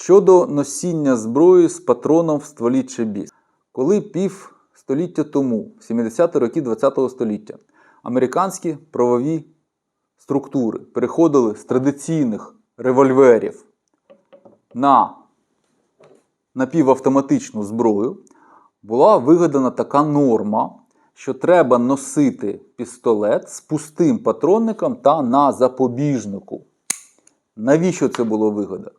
Щодо носіння зброї з патроном в стволі чебіс. Коли пів століття тому, в 70-ті роки ХХ століття, американські правові структури переходили з традиційних револьверів на напівавтоматичну зброю, була вигадана така норма, що треба носити пістолет з пустим патронником та на запобіжнику. Навіщо це було вигадано?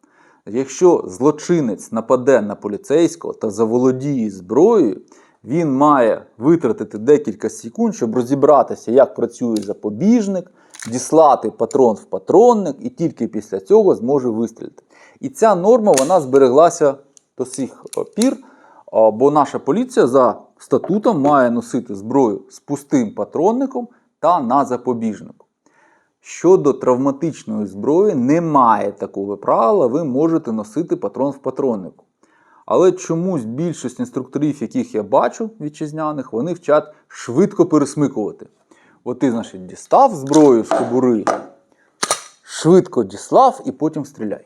Якщо злочинець нападе на поліцейського та заволодіє зброєю, він має витратити декілька секунд, щоб розібратися, як працює запобіжник, діслати патрон в патронник і тільки після цього зможе вистрілити. І ця норма вона збереглася до сих пір, бо наша поліція за статутом має носити зброю з пустим патронником та на запобіжнику. Щодо травматичної зброї, немає такого правила, ви можете носити патрон в патроннику. Але чомусь більшість інструкторів, яких я бачу вітчизняних, вони вчать швидко пересмикувати. От ти, значить, дістав зброю з кобури, швидко діслав і потім стріляй.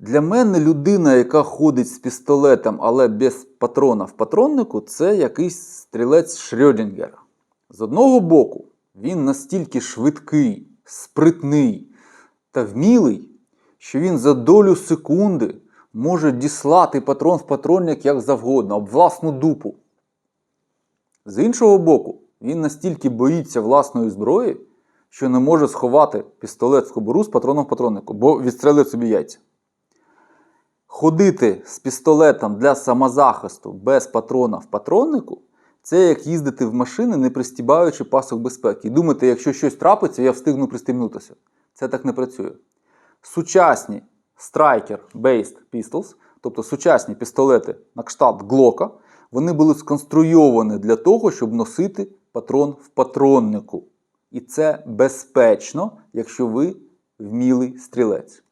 Для мене людина, яка ходить з пістолетом, але без патрона в патроннику, це якийсь стрілець Шрёдінгера. З одного боку, він настільки швидкий, спритний та вмілий, що він за долю секунди може діслати патрон в патронник як завгодно, об власну дупу. З іншого боку, він настільки боїться власної зброї, що не може сховати пістолет в кобуру з патроном в патроннику, бо відстрелить собі яйця. Ходити з пістолетом для самозахисту без патрона в патроннику це як їздити в машини, не пристібаючи пасок безпеки. І думати, якщо щось трапиться, я встигну пристібнутися. Це так не працює. Сучасні Striker-based pistols, тобто сучасні пістолети на кшталт Глока, вони були сконструйовані для того, щоб носити патрон в патроннику. І це безпечно, якщо ви вмілий стрілець.